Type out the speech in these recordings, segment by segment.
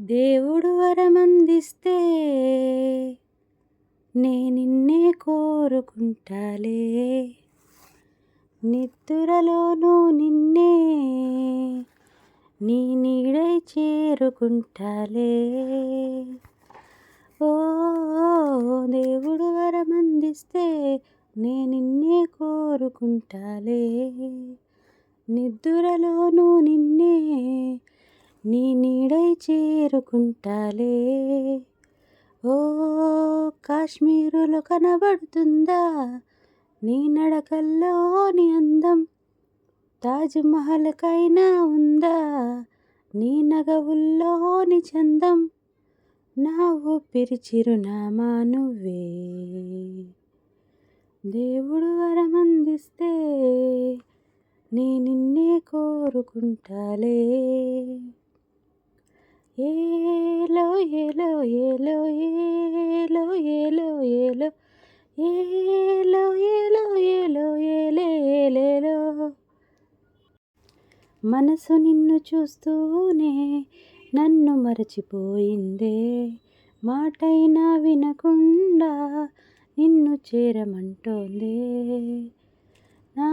దేవుడు వరమందిస్తే నే నిన్నే కోరుకుంటాలే. నిద్దురలోనూ నిన్నే నీ నీడై చేరుకుంటాలే. ఓ దేవుడు వరమందిస్తే నే నిన్నే కోరుకుంటాలే. నిద్దురలోనూ నిన్నే నీ నీడై చేరుకుంటాలే. ఓ కాశ్మీరులో కనబడుతుందా నీ నడకల్లోని అందం? తాజ్మహల్కైనా ఉందా నీ నగవుల్లోని చందం? నా ఊపిరి చిరునామా నువ్వే. దేవుడు వరమందిస్తే నీ నిన్నే కోరుకుంటాలే. ఏలో ఏలో ఏలో ఏలో ఏలో ఏలో ఏలో ఏలో ఏలేలో. మనసు నిన్ను చూస్తూనే నన్ను మరచిపోయిందే. మాటైనా వినకుండా నిన్ను చేరమంటోందే. నా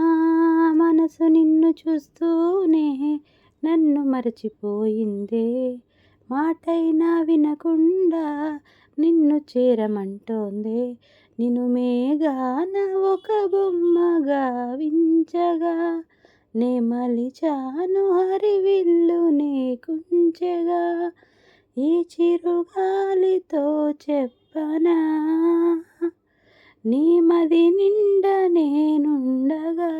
మనసు నిన్ను చూస్తూనే నన్ను మరచిపోయిందే. మాటైనా వినకుండా నిన్ను చేరమంటోందే. నిన్ను మేఘాన ఒక బొమ్మగా వించగా నే మలిచాను హరివిల్లు నే కుంచెగా ఈ చిరుగాలితో చెప్పనా? నీ మది నిండా నేనుండగా.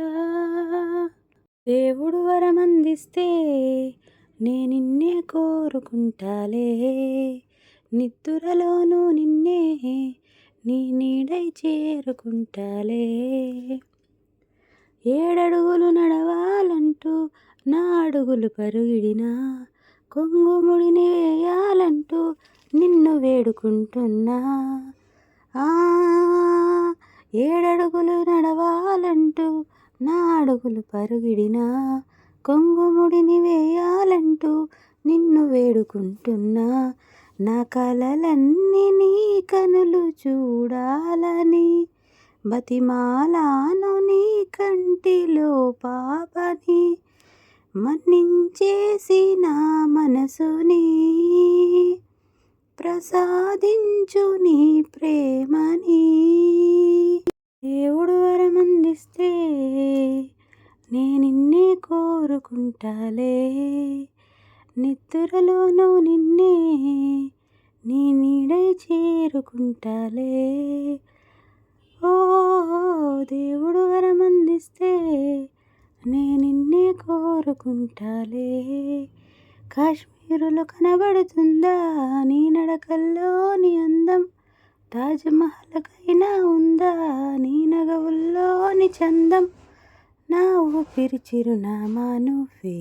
దేవుడు వరమందిస్తే నే నిన్నే కోరుకుంటాలే. నిద్దురలోనూ నిన్నే నీ నీడై చేరుకుంటాలే. ఏడడుగులు నడవాలంటూ నా అడుగులు పరుగిడినా కొంగుముడిని వేయాలంటూ నిన్ను వేడుకుంటున్నా. ఆ ఏడడుగులు నడవాలంటూ నా అడుగులు పరుగిడినా కొంగుముడిని వేయాలంటూ నిన్ను వేడుకుంటున్నా. నా కలలన్నీ నీ కనులు చూడాలని బతిమాలాను నీ కంటిలో పాపని మన్నించేసి నా మనసుని ప్రసాదించు నీ ప్రేమని. వెంటాలే నిద్రలోనూ నిన్నే నీ నీడై చేరుకుంటాలే. ఓ దేవుడు వరమందిస్తే నే నిన్నే కోరుకుంటాలే. కాశ్మీరులో కనబడుతుందా నీ నడకల్లోని అందం? తాజ్మహల్కైనా ఉందా నీ నగవుల్లోని చందం? నా ఊపిరి చిరునామా నువ్వే